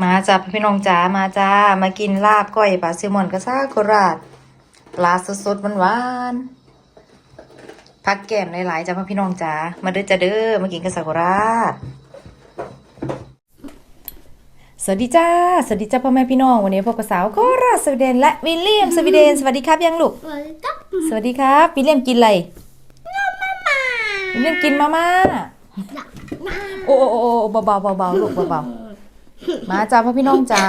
มาจ้าพี่น้องจ๋ามาจ้ามากินลาบก้อยปลาแซลมอนกระซ่าโคราชปลาสดๆหวานๆพักแก้มหลายๆจ้าพี่น้องจ๋ามาเด้อจ้าเด้อมากินกระซ่าโคราชสวัสดีจ้าสวัสดีจ้าพ่อแม่พี่น้องวันนี้พบกับสาวโคราชสวีเดนและวิลเลียมสวีเดนสวัสดีครับยังลูกสวัสดีครับสวัสดีครับวิลเลียมกินอะไรวิลเลียมกินมาม่าโอ้โอ้โอ้โอ้เบาๆเบาๆลูกเบาๆ มาจ้าพ่อพี่น้องจ๋า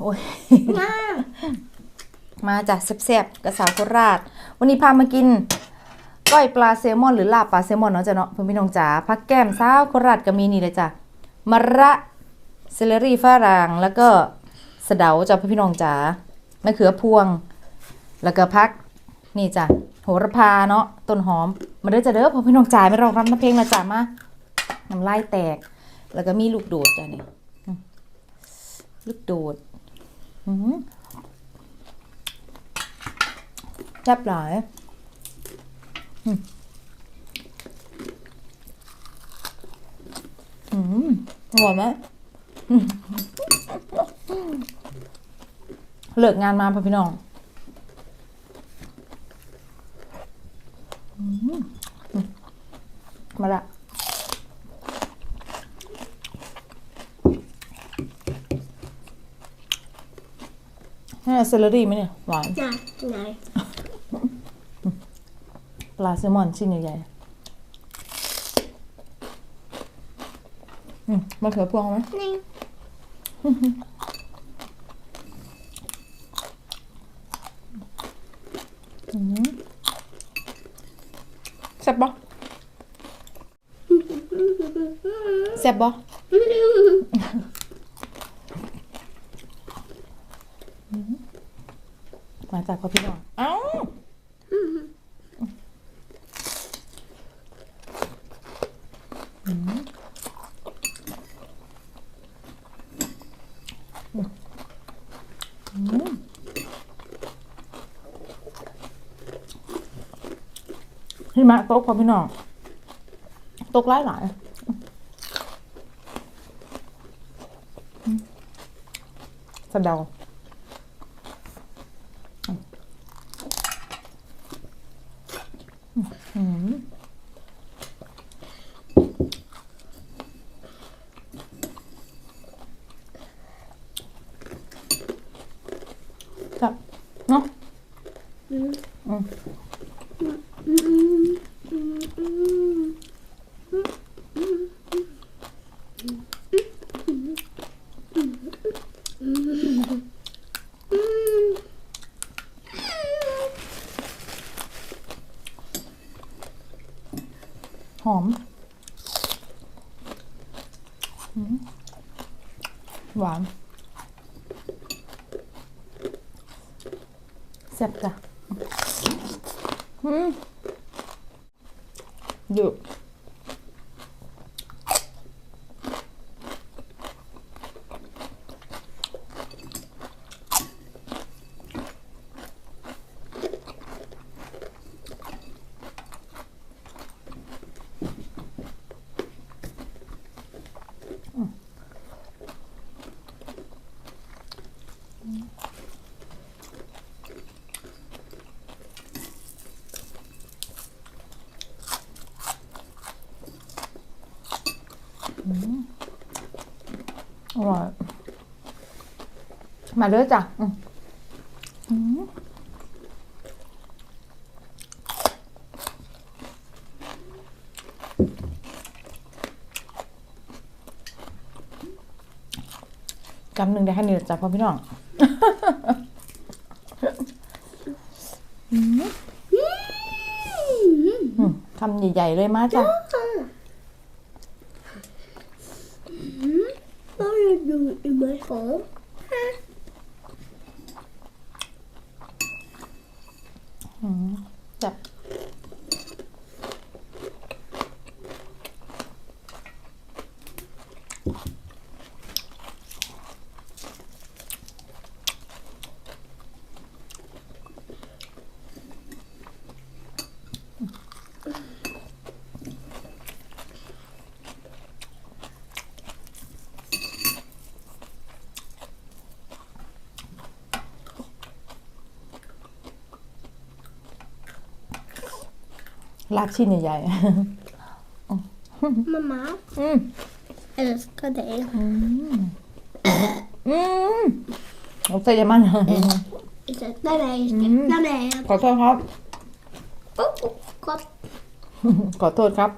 โอ้ยมามาจากแซ่บๆกับสาวโคราช วันนี้พามากินก้อยปลาแซลมอนหรือลาบปลาแซลมอนเนาะจ้ะเนาะพ่อพี่น้องจ๋าพักแก้มสาวโคราชก็มีนี่เลยจ้ะมะระเซเลอรี่ฝรั่งแล้วก็สะเดาจ้ะพ่อพี่น้องจ๋ามะเขือพวง แล้วก็พักนี่จ้ะโหระพาเนาะต้นหอมมาเด้อจ้ะเด้อพ่อพี่น้องจ๋าไม่รองรับน้ำเพลงละจ้ะมาน้ำลายแตก แล้วก็มีลูกโดดจ้ะเนี่ยอืมลูกโดดอืมแซ่บหลายอืมอืมอร่อยไหมอืมเลิกงานมาพ่อพี่น้องอืมอืมมาละ นี่เซลลอรี่ไหมเนี่ย หวานจากไหนปลาแซลมอนชิ้นใหญ่ๆอืมมะเขือพวงไหมนี่แซ่บปะแซ่บปะ มาจากพ่อพี่น้องเอ้าหิมะตกพ่อพี่น้องตกหลายหลายสะเดา อืมครับเนาะอืม หอม หวานแซ่บจ้ะอืมเย อร่อย มาเด้อจ้ะกำหนึ่งได้แค่นี้จ้ะพ่อพี่น้องคำใหญ่ ๆ เลยมาจ้ะ ต้องดู อีเม ลของจับลากชิ้นใหญ่ Mamma ๆอืม älskar dig. อืมผมใส่ยามัน Ursäkta mig, ursäkta mig. ขอโทษครับ Oh, oh, gott. ขอโทษครับ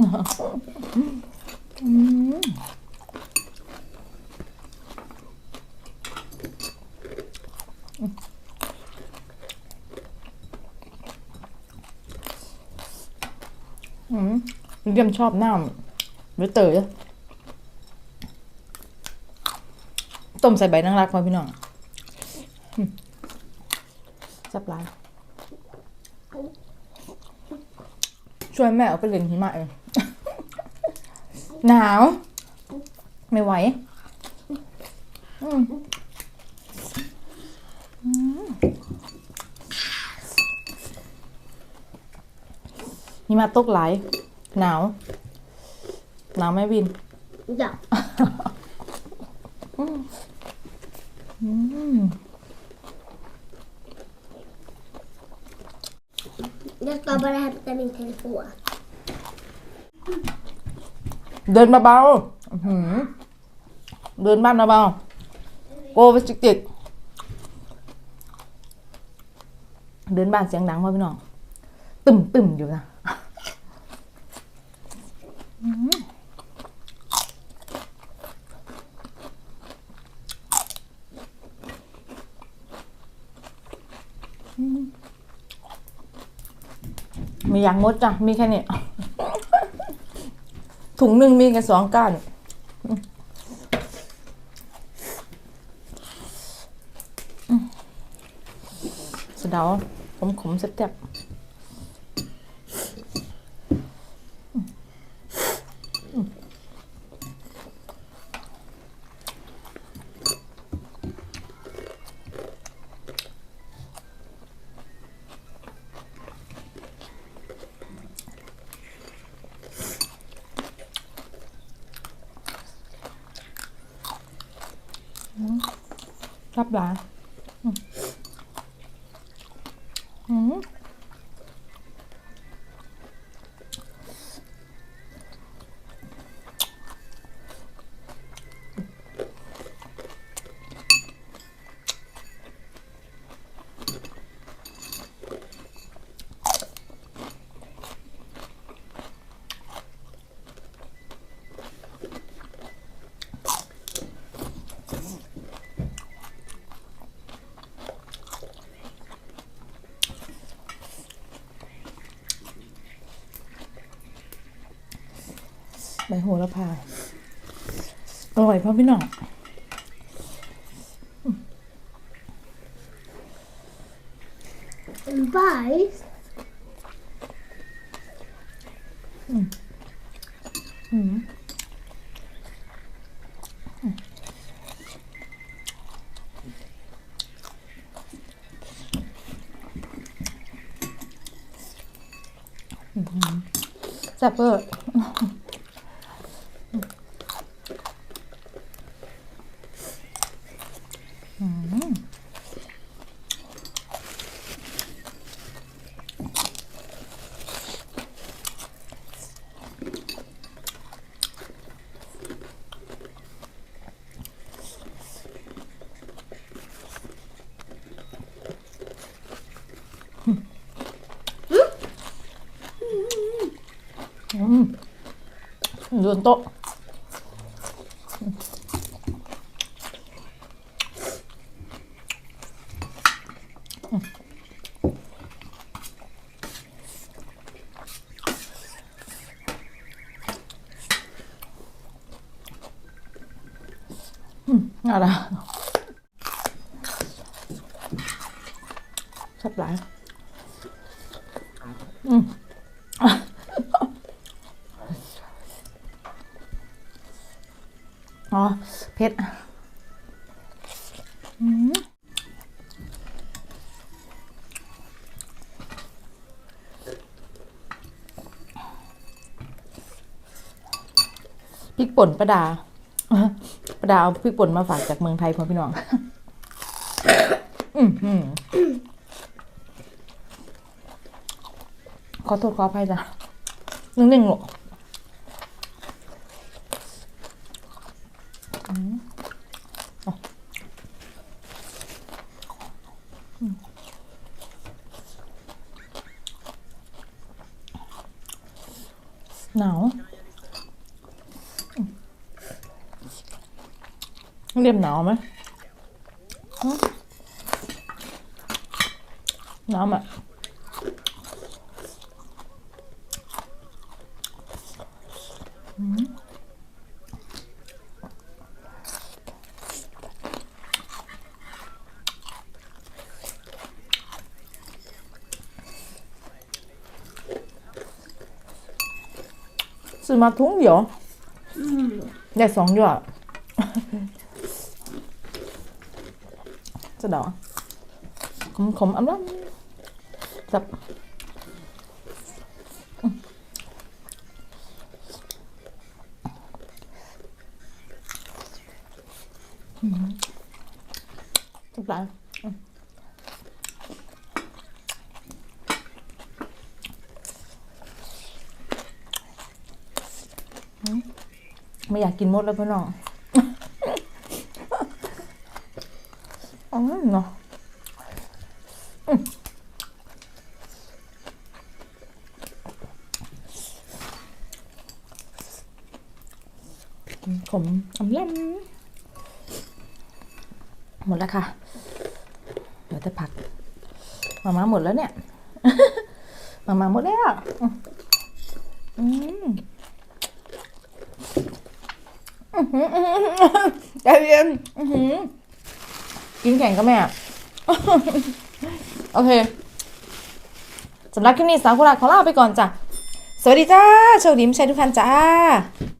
อืม อืมเยี่ยมชอบน้ำหรือเต๋อต้มใส่ใบนางรักมาพี่น้องจับลายช่วยแม่เอาไปเล่นหิมะเองหนาว ไม่ไหว อืม หิมะตกหลาย หนาว หนาวไหมวิน Ja. อืม Jag ska bara hämta min telefon. เดินเบาๆอื้อหือเดินบ้านเบาๆโกไปจิกจิกเดินบ้านเสียงดังพ่อพี่น้องตึมตึมอยู่นะอื้อหือ มีอย่างมดจ้ะ มีแค่นี้ ถุงหนึ่งมีกันสองก้านอืมสะเดาขมขมๆแซ่บๆ รั ใบโหระพา อร่อยพ่อพี่น้อง En bajs? อืมแซ่บเปอร์อืมโดนโต๊ะอืมอะไร ชอบหลายอืมอ๋ เผ็ดอืมพริกป่นประดาประดาเอาพริกป่นมาฝากจากเมืองไทยพ่อพี่น้องขอโทษขออภัยจ้ะนิ่งๆลูกอืมเอาอืม หนาวเรียบหนาวไหมหนาวไหมซื้อ มาถุงเดียว Mm. ได้สองหยอดจะดอกขมขมๆอำล้ำจับจับไป ไม่อยากกินหมดแล้วพี่น้องอ๋อเนาะอืมขมอำล้ำหมดแล้วค่ะ เดี๋ยวจะผัก มามาหมดแล้วเนี่ย มามาหมดแล้ว อืมอืมอื้อหืออื้อหือ ใจเย็นอื้อหือกินแข่งก็แม่โอเคสำหรับคลิปนี้สาวกุหลาบขอลาไปก่อนจ้ะ สวัสดีจ้า โชคดีไม่ใช่ทุกท่านจ้า